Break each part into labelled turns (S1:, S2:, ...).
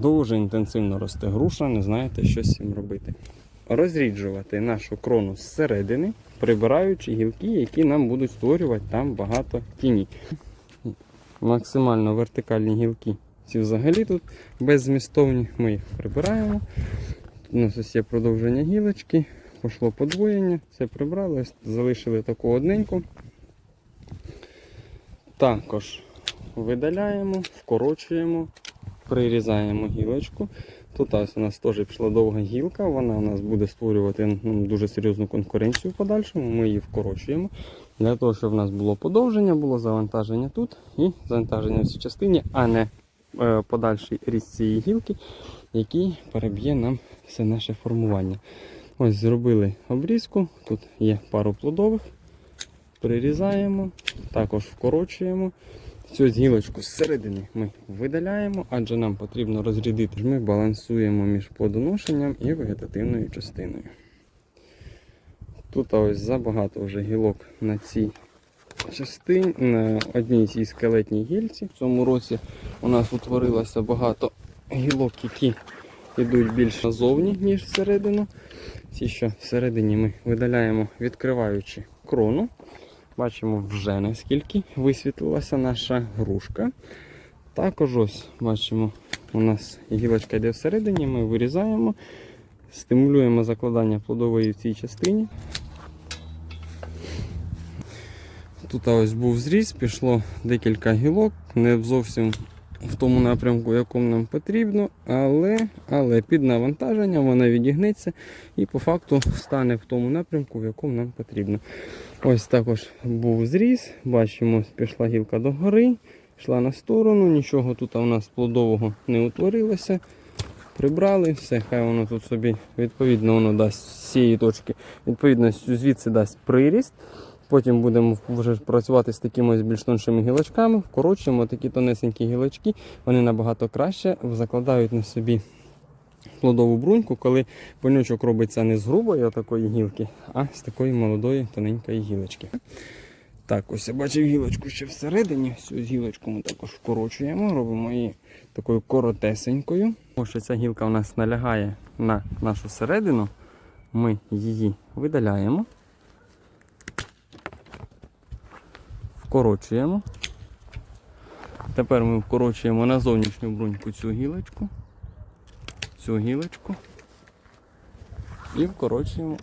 S1: дуже інтенсивно росте груша, не знаєте, що з цим робити. Розріджувати нашу крону зсередини, прибираючи гілки, які нам будуть створювати там багато тіні. Максимально вертикальні гілки. Ці взагалі тут беззмістовні. Ми їх прибираємо. У нас ось є продовження гілочки, пішло подвоєння, все прибрали, залишили таку одненьку. Також видаляємо, вкорочуємо, прирізаємо гілочку. Тут ось у нас теж пішла довга гілка, вона у нас буде створювати ну, дуже серйозну конкуренцію в подальшому. Ми її вкорочуємо. Для того, щоб в нас було подовження, було завантаження тут і завантаження в цій частині, а не е, подальший ріст цієї гілки, який переб'є нам все наше формування. Ось зробили обрізку, тут є пару плодових, прирізаємо, також вкорочуємо. Цю гілочку зсередини ми видаляємо, адже нам потрібно розрядити. Ми балансуємо між плодоношенням і вегетативною частиною. Тут ось забагато вже гілок на цій частині, на одній цій скелетній гільці. В цьому році у нас утворилося багато гілок, які йдуть більш назовні, ніж всередину. Ці, що всередині ми видаляємо, відкриваючи крону. Бачимо вже наскільки висвітлилася наша грушка. Також ось бачимо, у нас гілочка йде всередині, ми вирізаємо, стимулюємо закладання плодової в цій частині. Тут ось був зріз, пішло декілька гілок, не зовсім в тому напрямку, якому нам потрібно, але, але під навантаженням вона відігнеться і по факту стане в тому напрямку, в якому нам потрібно. Ось також був зріз, бачимо, пішла гілка догори, йшла на сторону, нічого тут у нас плодового не утворилося. Прибрали, все, хай воно тут собі відповідно воно дасть з цієї точки, відповідно звідси дасть приріст. Потім будемо вже працювати з такими більш тоншими гілочками, вкорочуємо такі тонесенькі гілочки, вони набагато краще закладають на собі плодову бруньку, коли пенючок робиться не з грубої такої гілки, а з такої молодої тоненької гілочки. Так, ось я бачив гілочку ще всередині. Цю гілочку ми також вкорочуємо, робимо її такою коротесенькою. Тому що ця гілка у нас налягає на нашу середину, ми її видаляємо. Вкорочуємо. Тепер ми вкорочуємо на зовнішню бруньку цю гілочку, цю гілочку і вкорочуємо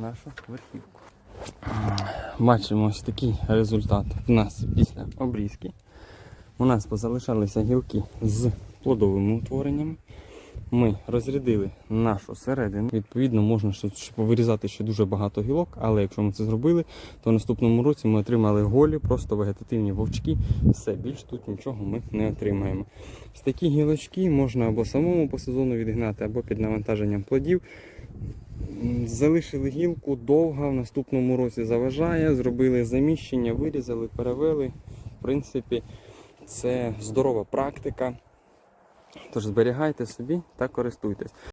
S1: нашу верхівку. Бачимо ось такий результат в нас після обрізки. У нас позалишалися гілки з плодовими утвореннями. Ми розрядили нашу середину. Відповідно, можна ще повирізати ще дуже багато гілок, але якщо ми це зробили, то в наступному році ми отримали голі, просто вегетативні вовчки. Все, більш тут нічого ми не отримаємо. З такі гілочки можна або самому по сезону відгнати, або під навантаженням плодів. Залишили гілку довга, в наступному році заважає, зробили заміщення, вирізали, перевели. В принципі, це здорова практика. Тож зберігайте собі та користуйтесь.